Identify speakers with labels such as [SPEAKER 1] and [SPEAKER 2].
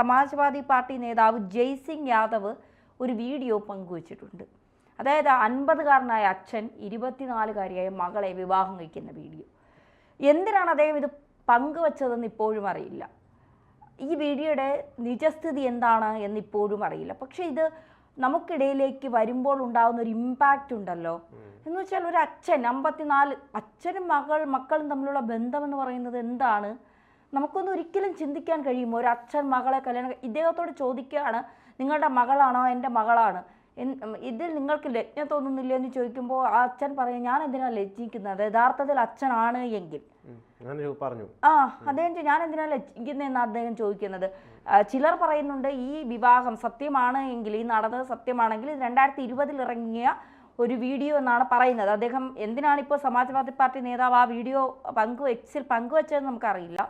[SPEAKER 1] Samajwadi party നേതാവ് ജയ്സിംഗ് യാദവ് ഒരു video പങ്കുവച്ചിട്ടുണ്ട്. അതായത് അൻപതുകാരനായ അച്ഛൻ ഇരുപത്തിനാലുകാരിയായ മകളെ വിവാഹം കഴിക്കുന്ന വീഡിയോ. എന്തിനാണ് അദ്ദേഹം ഇത് പങ്കുവച്ചതെന്ന് ഇപ്പോഴും അറിയില്ല. ഈ വീഡിയോയുടെ നിജസ്ഥിതി എന്താണ് എന്ന് ഇപ്പോഴും അറിയില്ല. പക്ഷേ ഇത് നമുക്കിടയിലേക്ക് വരുമ്പോൾ ഉണ്ടാകുന്ന ഒരു ഇമ്പാക്റ്റ് ഉണ്ടല്ലോ. എന്ന് വെച്ചാൽ ഒരു അച്ഛൻ അമ്പത്തിനാല് അച്ഛനും മകൾ മക്കളും തമ്മിലുള്ള ബന്ധം എന്ന് പറയുന്നത് എന്താണ്? നമുക്കൊന്നും ഒരിക്കലും ചിന്തിക്കാൻ കഴിയുമോ? ഒരു അച്ഛൻ മകളെ കല്യാണം ഇദ്ദേഹത്തോട് ചോദിക്കുകയാണ് നിങ്ങളുടെ മകളാണോ? എന്റെ മകളാണ്? ഇതിൽ നിങ്ങൾക്ക് ലജ്ഞ തോന്നുന്നില്ല എന്ന് ചോദിക്കുമ്പോൾ ആ അച്ഛൻ പറയും ഞാൻ എന്തിനാണ് ലജ്ജിക്കുന്നത്? യഥാർത്ഥത്തിൽ അച്ഛനാണ് എങ്കിൽ.
[SPEAKER 2] പറഞ്ഞു.
[SPEAKER 1] ആ അദ്ദേഹം ഞാൻ എന്തിനാണ് ലജ്ജിക്കുന്നതെന്ന് അദ്ദേഹം ചോദിക്കുന്നത്. ചിലർ പറയുന്നുണ്ട് ഈ വിവാഹം സത്യമാണ് എങ്കിൽ ഈ നടന്നത് സത്യമാണെങ്കിൽ രണ്ടായിരത്തി ഇരുപതിൽ ഇറങ്ങിയ ഒരു വീഡിയോ എന്നാണ് പറയുന്നത്. അദ്ദേഹം എന്തിനാണ് ഇപ്പോൾ സമാജ്വാദി പാർട്ടി നേതാവ് ആ വീഡിയോ പങ്കുവെച്ചിൽ പങ്കുവെച്ചതെന്ന് നമുക്കറിയില്ല.